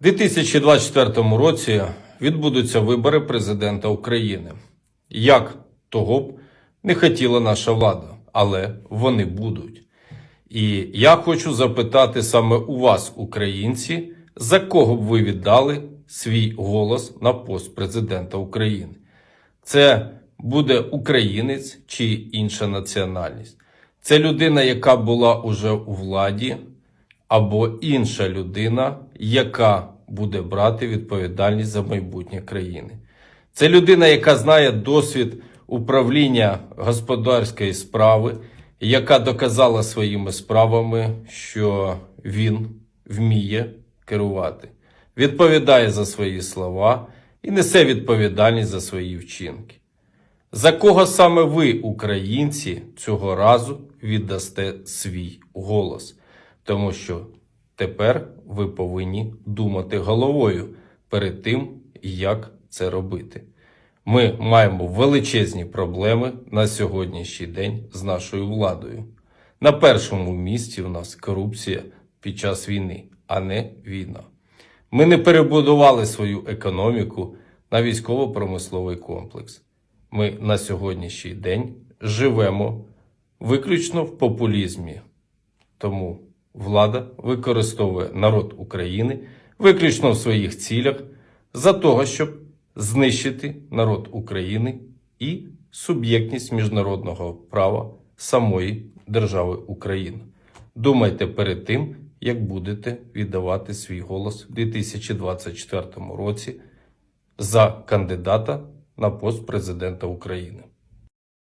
У 2024 році відбудуться вибори президента України. Як того б не хотіла наша влада, але вони будуть. І я хочу запитати саме у вас, українці, за кого б ви віддали свій голос на пост президента України? Це буде українець чи інша національність? Це людина, яка була уже у владі, або інша людина, яка буде брати відповідальність за майбутнє країни. Це людина, яка знає досвід управління господарської справи, яка доказала своїми справами, що він вміє керувати, відповідає за свої слова і несе відповідальність за свої вчинки. За кого саме ви, українці, цього разу віддасте свій голос? Тому що тепер ви повинні думати головою перед тим, як це робити. Ми маємо величезні проблеми на сьогоднішній день з нашою владою. На першому місці у нас корупція під час війни, а не війна. Ми не перебудували свою економіку на військово-промисловий комплекс. Ми на сьогоднішній день живемо виключно в популізмі. Тому влада використовує народ України виключно в своїх цілях за того, щоб знищити народ України і суб'єктність міжнародного права самої держави Україна. Думайте перед тим, як будете віддавати свій голос у 2024 році за кандидата на пост президента України.